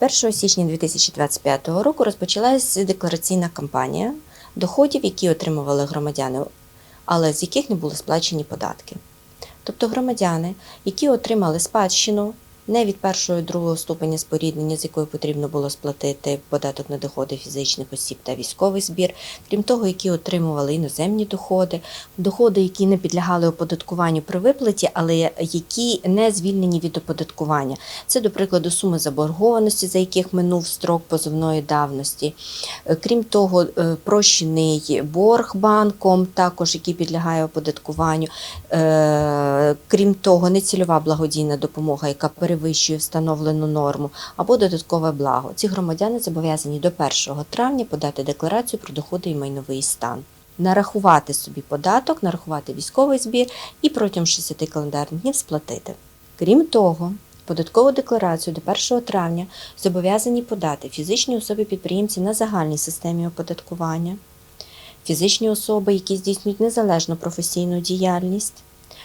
З 1 січня 2025 року розпочалася деклараційна кампанія доходів, які отримували громадяни, але з яких не були сплачені податки. Тобто громадяни, які отримали спадщину не від першого і другого ступеня споріднення, з якою потрібно було сплатити податок на доходи фізичних осіб та військовий збір, крім того, які отримували іноземні доходи, доходи, які не підлягали оподаткуванню при виплаті, але які не звільнені від оподаткування. Це, до прикладу, суми заборгованості, за яких минув строк позовної давності. Крім того, е, прощений борг банком, також який підлягає оподаткуванню. Е, Крім того, нецільова благодійна допомога, яка перевищує встановлену норму, або додаткове благо. Ці громадяни зобов'язані до 1 травня подати декларацію про доходи і майновий стан. Нарахувати собі податок, нарахувати військовий збір і протягом 60 календарних днів сплатити. Крім того, податкову декларацію до 1 травня зобов'язані подати фізичні особи-підприємці на загальній системі оподаткування, фізичні особи, які здійснюють незалежну професійну діяльність.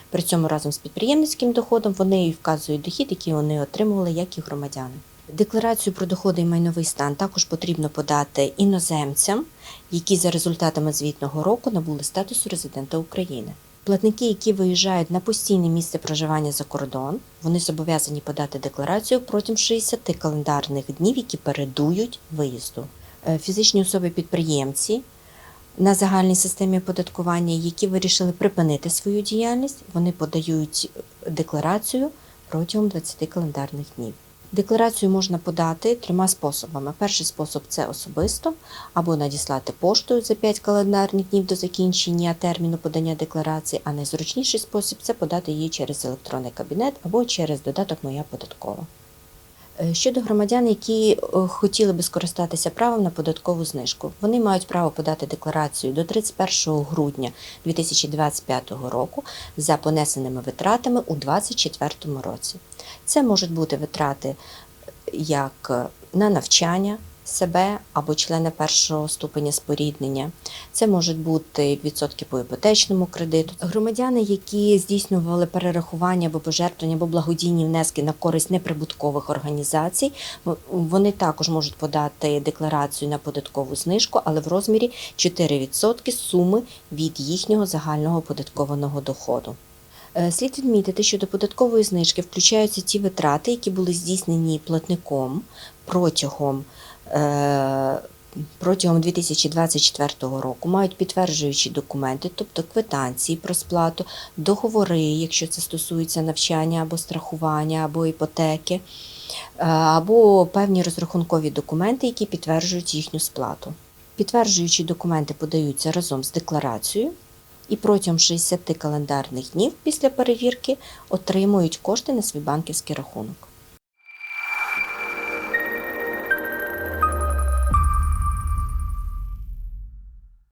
При цьому разом з підприємницьким доходом вони і вказують дохід, який вони отримували, як і громадяни. Декларацію про доходи і майновий стан також потрібно подати іноземцям, які за результатами звітного року набули статусу резидента України. Платники, які виїжджають на постійне місце проживання за кордон, вони зобов'язані подати декларацію протягом 60 календарних днів, які передують виїзду. Е, Фізичні особи-підприємці на загальній системі оподаткування, які вирішили припинити свою діяльність, вони подають декларацію протягом 20 календарних днів. Декларацію можна подати трьома способами. Перший спосіб це особисто або надіслати поштою за 5 календарних днів до закінчення терміну подання декларації, а найзручніший спосіб це подати її через електронний кабінет або через додаток Моя податкова. Е, Щодо громадян, які е, хотіли би скористатися правом на податкову знижку, вони мають право подати декларацію до 31 грудня 2025 року за понесеними витратами у 2024 році. Це можуть бути витрати як е, на навчання себе або члена першого ступеня споріднення. Це можуть бути відсотки по іпотечному кредиту. Громадяни, які здійснювали перерахування або пожертвування або благодійні внески на користь неприбуткових організацій, вони також можуть подати декларацію на податкову знижку, але в розмірі 4% суми від їхнього загального оподаткованого доходу. Е, Слід відмітити, що до податкової знижки включаються ті витрати, які були здійснені платником протягом, протягом 2024 року, мають підтверджуючі документи, тобто квитанції про сплату, договори, якщо це стосується навчання або страхування, або іпотеки, е, або певні розрахункові документи, які підтверджують їхню сплату. Підтверджуючі документи подаються разом з декларацією і протягом 60 календарних днів після перевірки отримують кошти на свій банківський рахунок.